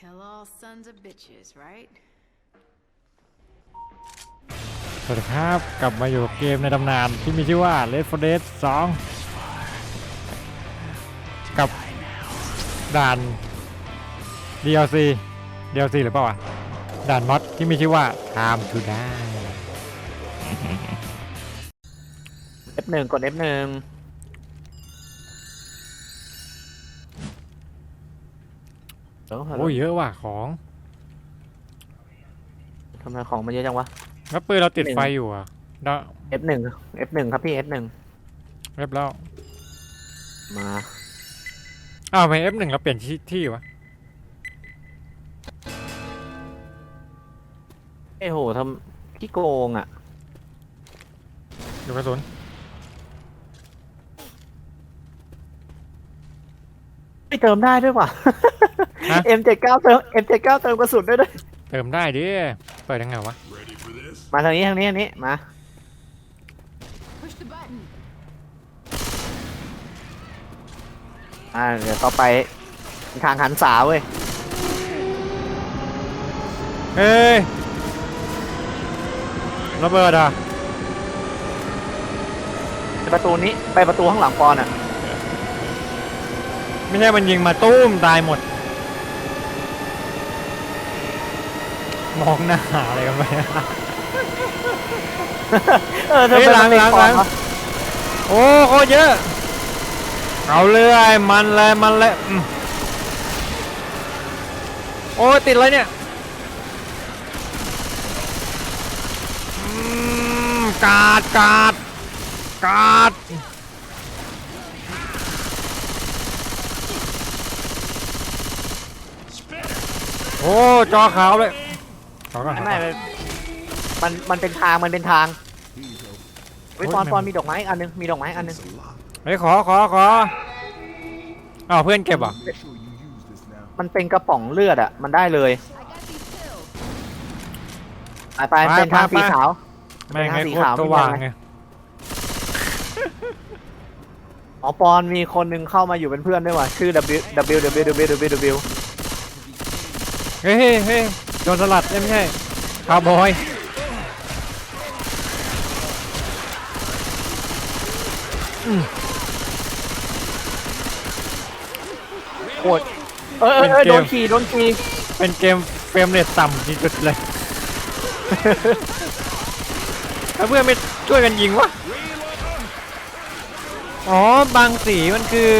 Kill all sons of bitches, right? สวัสดีครับ กลับมาอยู่กับเกมในตำนานที่มีชื่อว่า Red 4 Dead 2 กับด่าน DLC DLC หรือเปล่าวะด่านมอดที่มีชื่อว่า Time to Die F1 กด F1 เดี๋ยวโอ้ยเยอะว่ะของทำไมของมันเยอะจังวะ แล้วปืนเราติดหนึ่งไฟอยู่อะได้ F1 F1 ครับพี่ F1 เรียบแล้วมาอ้าวทำไม F1 เราเปลี่ยนที่ที่วะเอ้โหทำขี้โกงอะอยู่กระสุนไม่เติมได้ด้วยว่ะฮะ M79 เติม M79 เติมกระสุนด้วยด้วยเติมได้ดิ เปิดยังไงวะ มาทางนี้ทางนี้ทางนี้มา Push the button. อ่าเดี๋ยวต่อไปทางหันษาเว้ยเฮ้ยระเบิดอะ ไปประตูนี้ไปประตูข้างหลังปอนอะไม่ใช่มันยิงมาตุ้มตายหมด มองหน้าอะไรกันไป เออเธอเฮ้ยไปหลังมันหลังปอนหลังวะโอ้โคตรเยอะ เอาเลยมันเลยมันเลยอืมโอ้ยติดอะไรเนี่ยอืมกาดกาดกาดโอ้จอขาวเลย ขอก่อนขอก่ไม่อน ไม่มันมันเป็นทางมันเป็นทางเฮ้ยโอ้ยปอนมันปอนมีดอกไม้อันนึงมีดอกไม้อันนึงเฮ้ยขอขอขออ้าวเพื่อนเก็บเหรอะมันเป็นกระป๋องเลือดอะมันได้เลย I got these pills. ไปไปเป็นทางสีขาว แม่งเป็นไงทางสีโคตขารวสว่างมีอะไรไงอ๋อปอนมีคนหนึงเข้ามาอยู่เป็นเพื่อนด้วยว่ะชื่อ W W W W W W เฮ้ยเฮ้ยเฮ้ย โจรสลัดเอ้ยไม่ใช่คาวบอยโคตร เออเออเออโดนขี่โดนขี่เป็นเกมเฟรมเรทต่ำที่สุดเลยแล้วเพื่อนไม่ช่วยกันยิงวะ อ๋อ บางสีมันคือ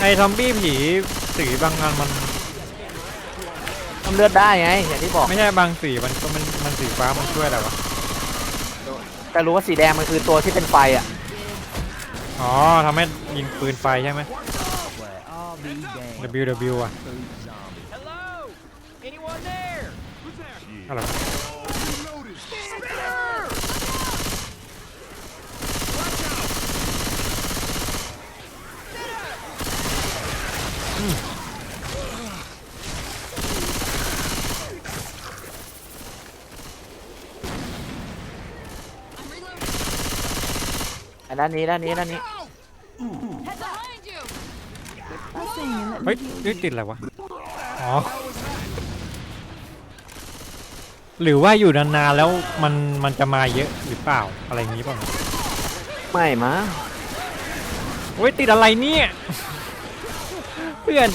ไอ้ซอมบี้ผีสีบางงานมันทำ เลือดได้ไงอย่างที่บอก ไม่ใช่บางสีมันก็มันมันสีฟ้ามันช่วยอะไรวะ แต่รู้ว่าสีแดงมันคือตัวที่เป็นไฟอะ อ๋อทำให้ยิงปืนไฟใช่ไหม WW อะอะไรวะอั นด้านนี้ด้านนี้ด้านนี้ Head behind you. เฮ้ยนี่ติดอะไรวะ อ๋อ หรือว่าอยู่นานๆแล้วมันมันจะมาเยอะหรือเปล่าอะไรอย่างนี้เปล่าไม่มั้งโอ้ยติดอะไรเนี่ย เพื่อน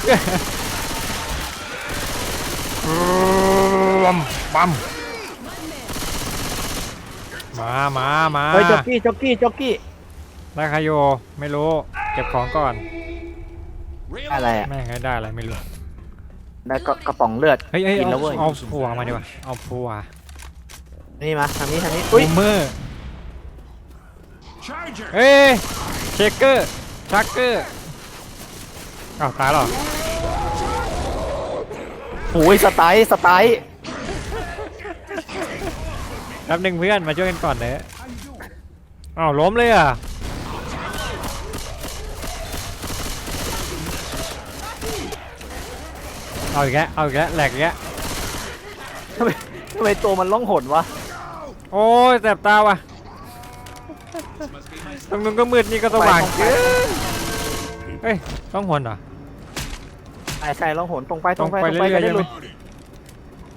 เพื่อนปั๊มปั๊ม มามามาเฮ้ยจ็อกกี้จ็อกกี้จ็อกกี้ได้คายโยไม่รู้ เก็บของก่อน อะไรอะแม่งให้ได้อะไรไม่รู้ ได้กระกระป๋องเลือด เฮ้ยเฮ้ยกินแล้เอาวเว้ย เอาผัวมาดีกว่าเอาผัวนี่มาทางนี้ทางนี้บูอุ้ยมเมอร์เฮ้ยเชคเกอร์ชักเกอร์อ้าวตายเหรอโอ้ยสไตล์สไตล์แป๊บหนึ่งเพื่อนมาช่วยกันก่อนเนอะอ้าวล้มเลยอะเอาอีกแล้วเอาอีกแล้วแหลกอีกแล้วทำไมทำไมตัวมันล่องหนวะโอ้ยแสบตาว่ะตรงนู้นก็มืดนี่ก็สว่างเกินเฮ้ยต้องหวนเหรอ ใช่ใช่ลองโหนตรงไปตรงไปตรงไปตรงไปเรื่อยๆจะได้ใช่ไหมหลุด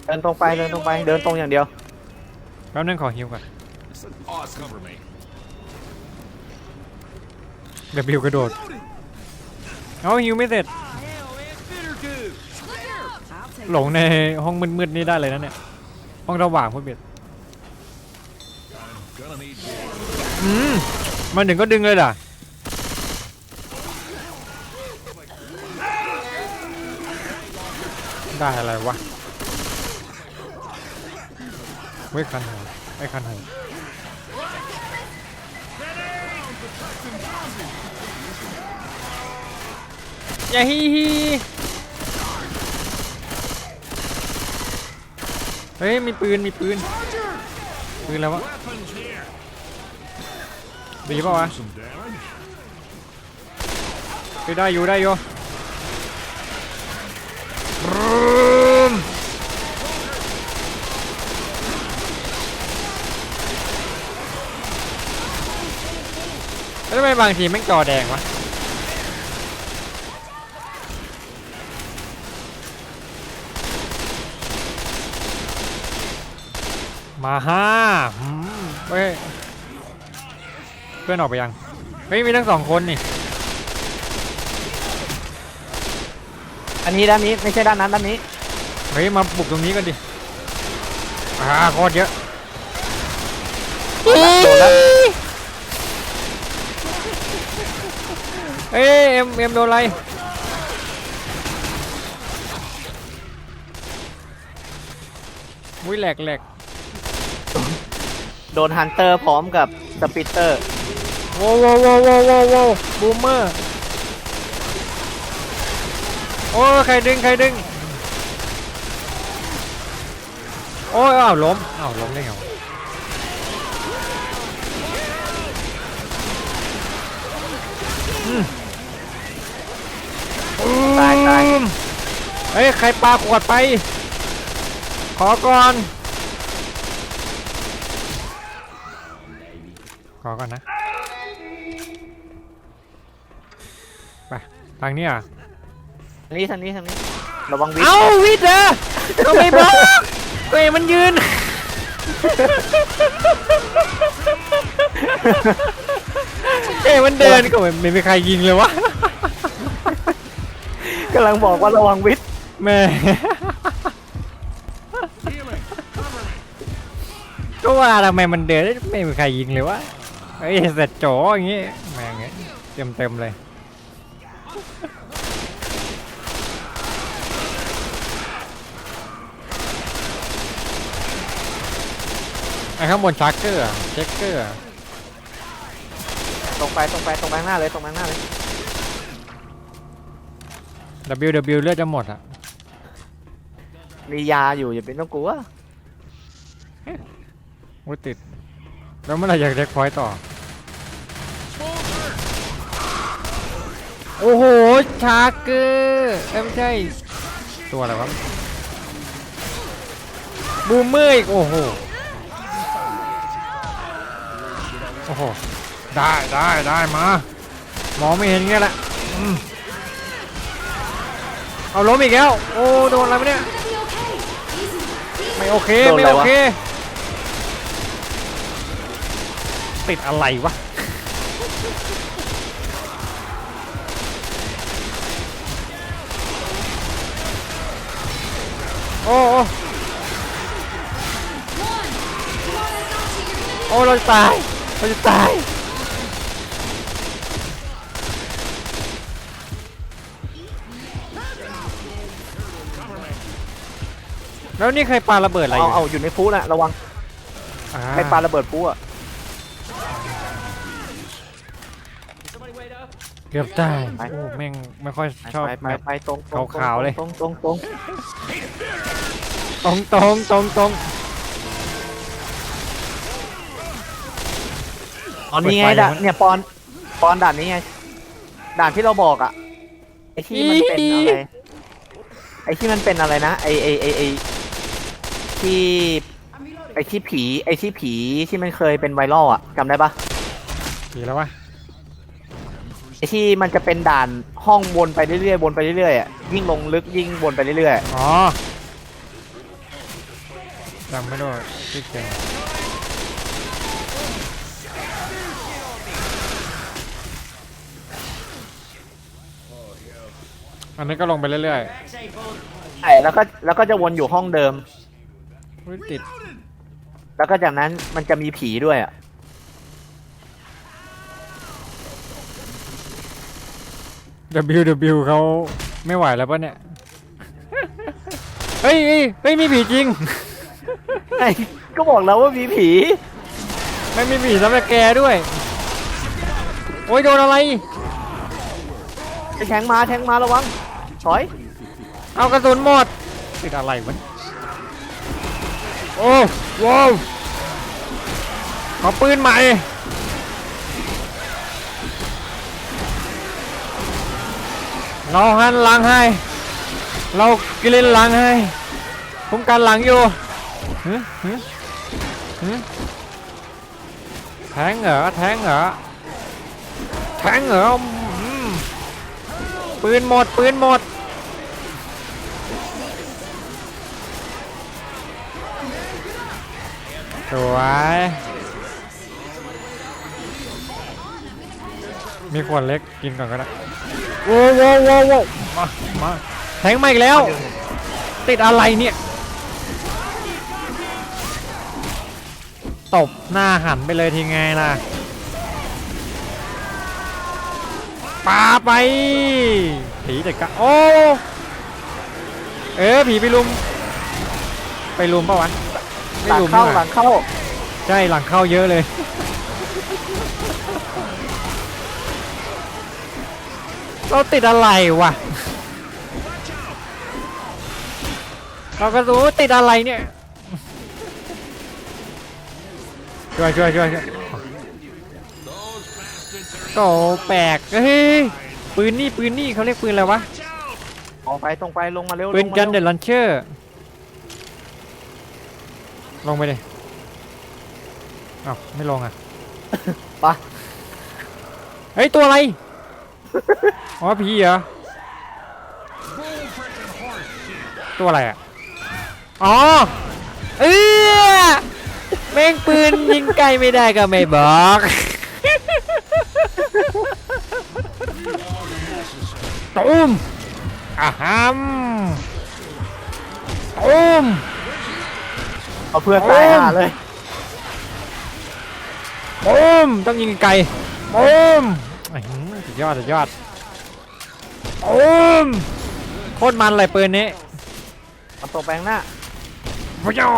เดินตรงไปเดินตรงไปเดินตรงอย่างเดียว แป๊บนึงขอฮิวก่อน Awesome. Cover me. เดี๋ยวบิวกระโดด เอาฮิวไม่เสร็จหลงในห้องมืดๆนี่ได้เลยนะเนี่ย ห้องระหว่างพูดเบียด Gonna need อืมมันถึงก็ดึงเลยล่ะ ได้อะไรวะ เว้ยคันหัวไอ้คันหัวอย่าฮีฮีเฮ้ย มีปืน มีปืน ปืนแล้ววะ ดีป่าวะไปได้อยู่ได้อยู่บรูมแล้วทำไม บางทีแม่งจอแดงวะมาฮ่าหืมเฮ้ยเพื่อนออกไปยัง เฮ้ย มีทั้งสองคนนี่ อันนี้ด้านนี้ไม่ใช่ด้านนั้นด้านนี้ เฮ้ย มาบุกตรงนี้กันดิอ่าโคตรเยอะโดนแล้ว เอ้ยเอ็มเอ็มโดนอะไรอุ้ยแหลกแหลกโดนฮันเตอร์พร้อมกับสปิตเตอร์โว้วโว้วโว้วโว้วโว้วโว้วบูมเมอร์โอ้ยใครดึงใครดึงโอ้ยอ้าวล้มอ้าวล้มได้ไงวะอืม ตายตายอืมเฮ้ย ใครปาขวดไป ขอก่อน ขอก่อนนะ ไป ทางนี้อะทางนี้ทางนี้ทางนี้ระวังวิทเอ้าวิทย์เหรอทำไมบอกตัวเองมันยืนเอ้ยมันเดินก็ไม่ไม่มีใครยิงเลยวะ กำลังบอกว่าระวังวิทแม่ Healing. Cover me. ก็ว่าทำไมมันเดินไม่มีใครยิงเลยวะเฮ้ยเสร็จโจอย่างงี้แม่งเงี้ยเต็มเต็มๆเลย ไอ้ข้างบนชักเกอร์อะเช็คเกอร์อะตรงไปตรงไปตรงไปข้างหน้าเลยตรงไปข้างหน้าเลย W W เลือดจะหมดอะ มียาอยู่อย่าเป็นต้องกลัวอุ้ยติด แล้วเมื่อไหรอยากเช็คพอยต์ต่อ โอ้โห ชาร์เกอร์เอ้ยไม่ใช่ ตัวอะไรวะบูมเมอร์อีก โอ้โห โอ้โห ได้ได้ได้มา มองไม่เห็นเงี้ยแหละอืม เอาล้มอีกแล้ว โอ้โดนอะไรวะเนี่ย ไม่โอเค โดนไม่อะไรโอวะเค ติดอะไรวะ โอ้โอ้โอ้เราจะตาย เราจะตาย แล้วนี่ใครปาระเบิดอะไรอเอายู่เอาอยู่ในฟูน่ะระวังอ่าใครปาระเบิดฟูอะเกือบตายโอ้แม่งไม่ค่อยไปชอบไปไปแบบไปตรงตรงขาวๆเลยตรงตรงตรงตรงตรงตรงตรงอ๋อนี่ไงเปิดไฟด่านยังวะเนี่ยปอนปอนด่านนี้ไงด่านที่เราบอกอะไอที่มันเป็นอะไรไอที่มันเป็นอะไรนะไอไอไอไอ ที่ ไอที่ผี ไอที่ผีที่มันเคยเป็นไวรัลอะจำได้ปะกี่แล้ววะไอ้ที่มันจะเป็นด่านห้องวนไปเรื่อยๆวนไปเรื่อยๆอะยิ่งลงลึกยิ่งวนไปเรื่อยอ๋อจำไม่ได้ชื่อเก่งอันนี้ก็ลงไปเรื่อยๆใช่แล้วก็แล้วก็จะวนอยู่ห้องเดิม ๆอุ๊ยติดแล้วก็จากนั้นมันจะมีผีด้วยอะ WW เขาไม่ไหวแล้วปะเนี่ย เฮ้ยเฮ้ยเฮ้ยมีผีจริง ไอ้ก็บอกแล้วว่ามีผี ไม่มีผีสำหรับแกด้วย โอ้ยโดนอะไร ไอ้แทงมาแทงมาระวัง ถอย เอากระสุนหมดติดอะไรวะ โอ้ว้าวขอปืนใหม่เราหันหลังให้ เรากินหลังให้ผมกันหลังอยู่ฮึฮึฮึแทงเหรอแทงเหรอแทงเหรอปืนหมดปืนหมด สวย มีขวดเล็กกินก่อนก็ได้โว้วโว้วโว้วโว้วมามาแทงมาอีกแล้ว ติดอะไรเนี่ย ตบหน้าหันไปเลยทีไงล่ะปาไป ผีเด็กกะโอ้ เออผีไปลุม ไปลุมปะวะไม่ หลังลุมเข้านี่หหว่าลังเข้าใช่หลังเข้าเยอะเลย เราติดอะไรวะ เราก็รู้ติดอะไรเนี่ย ช่วยช่วยช่วยช่วยโตแปลกเฮ้ยปืนนี่ปืนนี่เขาเรียกปืนอะไรวะ ออกไปตรงไปลงมาเร็วปืนลงมากันเดเร็ว ลันเชอร์ ลงไปดิอ้าวไม่ลงอะไปะเฮ้ย ตัวอะไร อ๋อผีเหรอ ตัวอะไรอะ อ๋อ เออแม่งปืนยิงไกลไม่ได้ก็ไม่บอกตูมอาฮัมตูม เอาเพื่อนตายห่าเลยตูมต้องยิงไกลตูมอื้อหือสุดยอดสุดยอดตูมโคตรมันเลยปืนนี้เอาตัวแปลงหน้าเปรี้ยว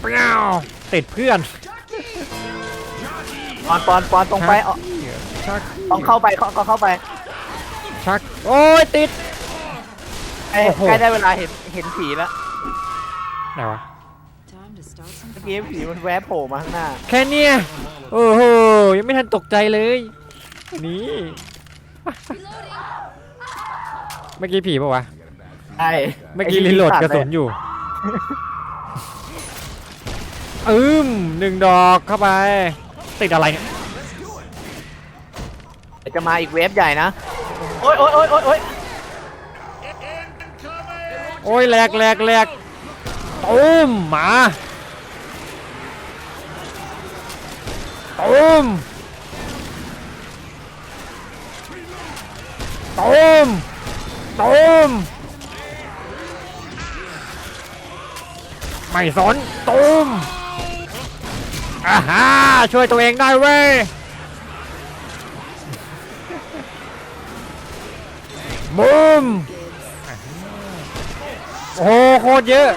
เปรี้ยวติดเพื่อนปอนปอนปอนตรงไปเอาชักต้องเข้าไปเขาก็เข้าไปชักโอ้ยติด เอ้ยโอ้โห ใกล้ได้เวลาเห็นเห็นผีแล้ว ไหนวะ มื่อกี้ผีมันแวบโผล่มาข้างหน้า แค่เนี้ยโอ้โหยังไม่ทันตกใจเลย นี่ เมื่อกี้ผีปะวะ ใช่เมื่อกี้รีโหลดกระสุนอยู่ อืมหนึ่งดอกเข้าไป ติดอะไรเนี่ยเดี๋ยวจะมาอีกเวฟใหญ่นะ โอ๊ยโอ๊ยโอ๊ยโอ๊ยโอ๊ยโอ้ยแหลกแหลกแหลกตูมหมา ตูมตูมตูมไม่สนตูมอ่าฮาช่วยตัวเองได้เว้ยบูมโอ้โหโคตรเยอะ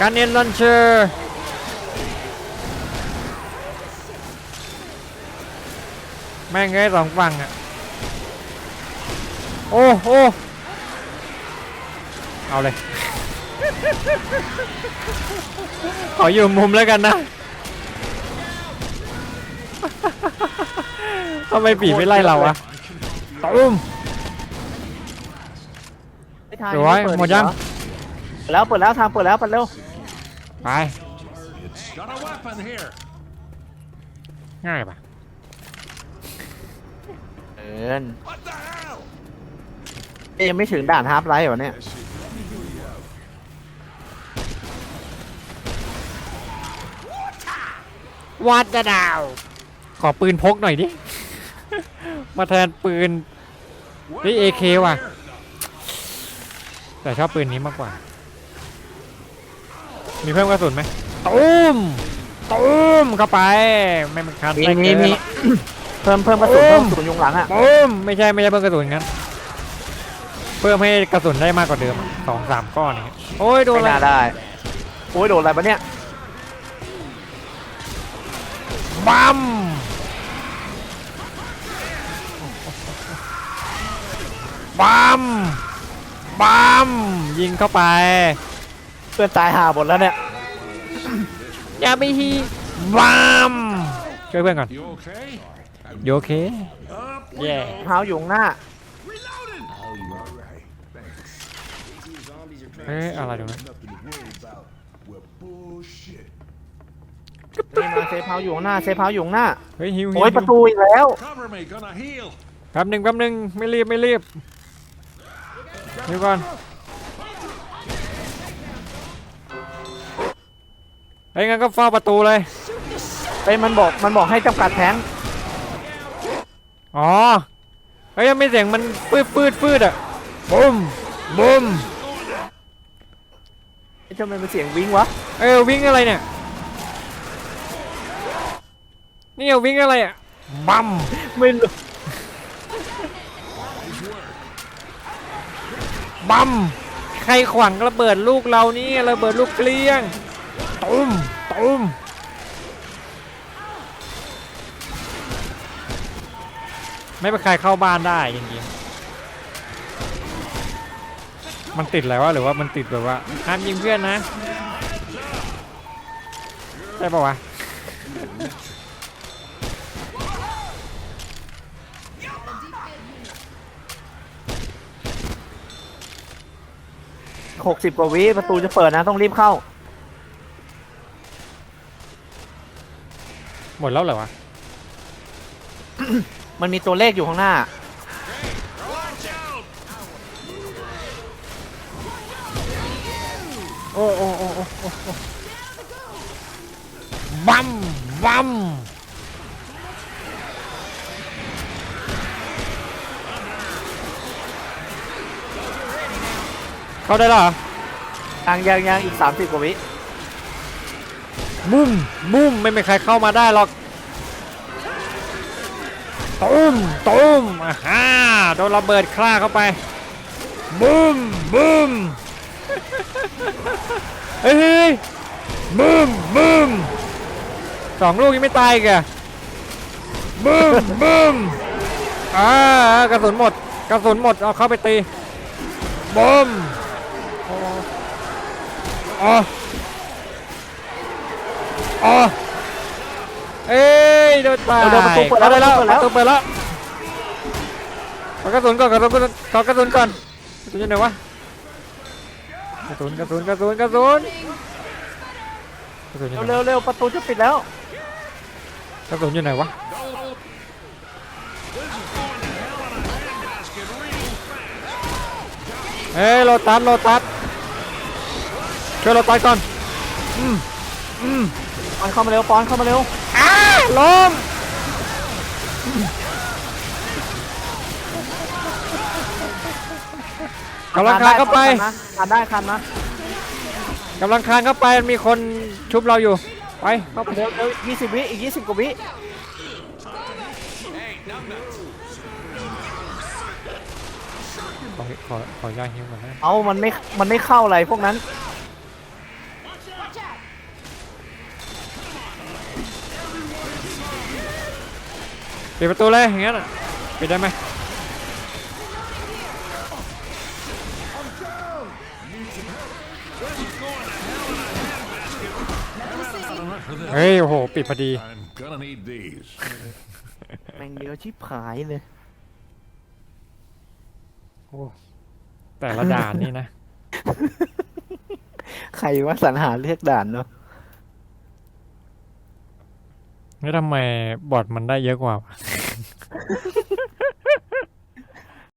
การเอ็นลันเชอร์แม่งไงสองฝั่งอะ โอ้โอ้เอาเลย ขออยู่มุมแล้วกันนะทำไมปีไม่ไล่เราอะตุ้มไอ้ทางเดี๋ยวไว้เปิหมดยังอีกเรอแล้วเปิดแล้วทางเปิดแล้วเปิดเร็ว ไป Got a weapon. weapon here. ง่ายปะเอิน What the hell? เอ๊ะยังไม่ถึงด่านฮาร์ปไลท์เหรอเนี่ยวัดดาว ขอปืนพกหน่อยดิ มาแทนปืนนี่ AK ว่ะแต่ชอบปืนนี้มากกว่า มีเพิ่มกระสุนไหมตุ้มตุ้มเข้าไป ไม่มันคันมีได้มีเกินมีหรอก เพิ่มเพิ่มกระสุนโอ้เพิ่มมกระสุนยุงหลังอะตุ้มไม่ใช่ไม่ใช่เพิ่มกระสุนงั้นเพิ่มให้กระสุนได้มากกว่าเดิมอะสองสามก้อนอย่างเงี้ยโอ้ยโดนไม่อะไรน่าได้โอ้ยโดนอะไรปะเนี่ยบัมบัมบัมยิงเข้าไปเพื่อนตายหาหมดแล้วเนี่ยอย่าไปฮีบัมช่วยเพื่อนก่อน You okay? โยโอเค Up. แย่เท้าอยู่ข้างหน้า Reloading. เอ้ยอะไรตรงนั้นนี่มาเซฟเฮาส์อยู่ข้างหน้าเซฟเฮาส์อยู่ข้างหน้าเฮ้ยฮิวฮิวโอ้ยประตูอีกแล้ว Cover me. Gonna heal. แป๊บหนึ่งแป๊บหนึ่งไม่รีบไม่รีบฮิวก่อน เฮ้ยงั้นก็เฝ้าประตูเลยเอ้ยมันบอกมันบอกให้จำกัดแทงค์อ๋อเฮ้ยยังไม่เสียงมันฟืดฟืดฟืดอะบุ้มบุ้มเอ้ยทำไมมันเสียงวิ่งวะเออวิ่งอะไรเนี่ยนี่เอาวิ่งอะไรอะบัมไม่รู้บัมใครขวางระเบิดลูกเรานี่ระเบิดลูกเกลี้ยง ตุ้มตุ้มไม่เป็นใครเข้าบ้านได้จริงๆมันติดอะไรวะหรือว่ามันติดแบบว่าห้ามยิงเพื่อนนะใช่ปะวะหกสิบกว่าวิประตูจะเปิดนะต้องรีบเข้า หมดแล้วเหรอวะ มันมีตัวเลขอยู่ข้างหน้า Watch out. โอ้โอ้โอ้โอ้โอ้โอ้บัมบัมเข้าได้แล้วเหรอ ยังยังยังอีกสามสิบกว่าวิ บุ้มบุ้มไม่มีใครเข้ามาได้หรอกตุ้มตุ้มอ่าฮ่าโดนระเบิดฆ่าเข้าไปบุ้มบุ้มเฮ้ยบึ้มบุ้มสองลูกยังไม่ตายอีกบึ้มบุ้มอ่ากระสุนหมดกระสุนหมดเอาเข้าไปตีบุ้มอ๋อ อ๋อเอ้ยโดนตายเดี๋ยวประตูเปิดแล้ว ได้แล้วประตูเปิดแล้วประตูเปิดแล้วขอกระสุนก่อนกระสุนก่อนขอกระสุนก่อนกระสุนอยู่ไหนวะกระสุนกระสุนกระสุนกระสุนกระสุนอยู่ไหนเร็วเร็วประตูจะปิดแล้ว กระสุนอยู่ไหนวะ This is going to hell in a handbasket real fast. เอ้ยโลตัสโลตัสช่วยโลตัสก่อนอืมอืม ปอนเข้ามาเร็วปอนเข้ามาเร็วอ้าล้มกำลังคานเข้าไปคานได้คานนะกำลังคานเข้าไปมีคนชุบเราอยู่ไปเข้าไปเร็วเร็วยี่สิบวิอีกยี่สิบกว่าวิขอขอขอยาฮิวก่อนนะเอามันไม่มันไม่เข้าอะไรพวกนั้น ปิดประตูเลยอย่างงั้นอะปิดได้ไหม For this. เฮ้ยโอ้โหปิดพอดี I'm gonna need these. แม่งเยอะชิบหายเลย โอ้แต่ละด่านนี่นะ ใครว่าสรรหาเลือกด่านเนาะแล้วทำไมบอทมันได้เยอะกว่าวะ